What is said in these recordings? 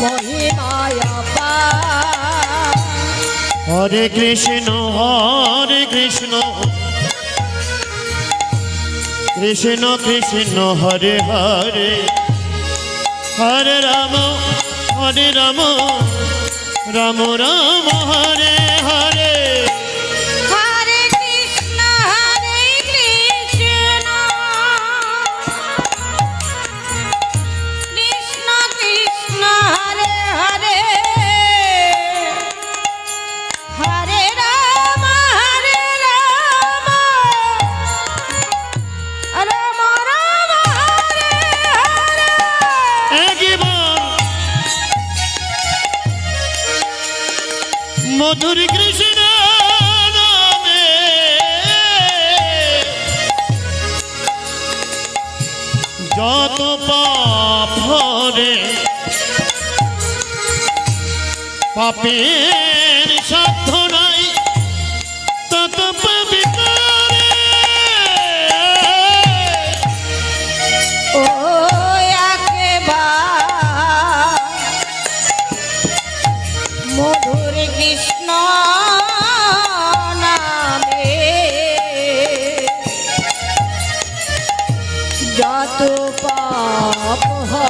মহিমায় হরে কৃষ্ণ হরে কৃষ্ণ। কৃষ্ণ কৃষ্ণ, হরে হরে। হরে রাম হরে রাম। রাম রাম, হরে হরে। মধুর কৃষ্ণ নামে। যত পাপ হরে পাপের সাধ্য নাই তত পবিত্রে ও মধুর কৃষ্ণ নামে। যত পাপ হরে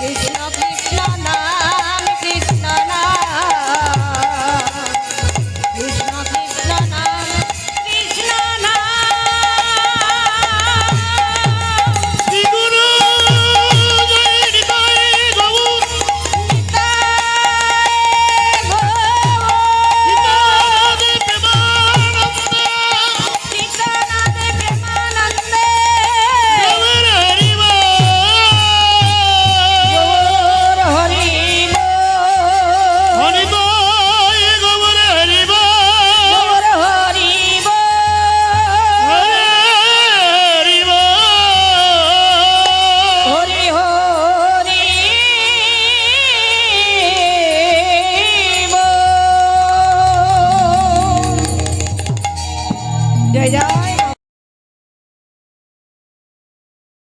কৃষ্ণ কৃষ্ণ জয় জয়